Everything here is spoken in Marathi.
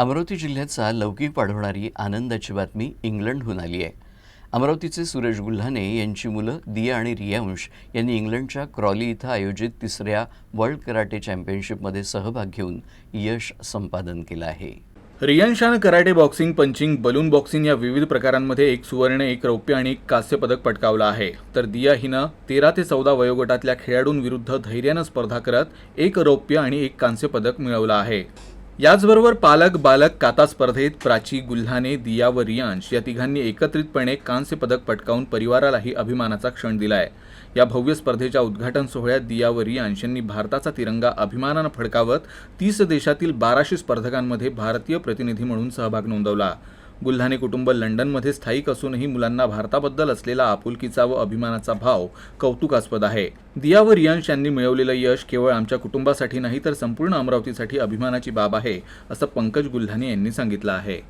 अमरावती जिल्ह्याचा लौकिक वाढवणारी आनंदाची बातमी इंग्लंडहून आली आहे. अमरावतीचे सुरेश गुल्हाने यांची मुलं दिया आणि रियांश यांनी इंग्लंडच्या क्रॉली इथं आयोजित तिसऱ्या वर्ल्ड कराटे चॅम्पियनशिपमध्ये सहभाग घेऊन यश संपादन केलं आहे. रियांशानं karate boxing punching balloon boxing या विविध प्रकारांमध्ये एक सुवर्ण एक रौप्य आणि एक कांस्य पदक पटकावलं आहे. तर दिया हिनं तेरा ते चौदा वयोगटातल्या खेळाडूंविरुद्ध धैर्यानं स्पर्धा करत एक रौप्य आणि एक कांस्य पदक मिळवलं आहे. याचबरोबर पालक बालक काता स्पर्धेत प्राची गुल्हाने दिया व रियांश या तिघांनी एकत्रितपणे कांस्य पदक पटकावून परिवारालाही अभिमानाचा क्षण दिलाय. या भव्य स्पर्धेच्या उद्घाटन सोहळ्यात दिया व रियांश यांनी भारताचा तिरंगा अभिमानानं फडकावत तीस देशातील बाराशे स्पर्धकांमध्ये भारतीय प्रतिनिधी म्हणून सहभाग नोंदवला. गुल्हाने कुटुंब लंडनमध्ये स्थायिक असूनही मुलांना भारताबद्दल असलेला आपुलकीचा व अभिमानाचा भाव कौतुकास्पद आहे. दिया व रियांश यांनी मिळवलेलं यश केवळ आमच्या कुटुंबासाठी नाही तर संपूर्ण अमरावतीसाठी अभिमानाची बाब आहे असं पंकज गुल्हाने यांनी सांगितलं आहे.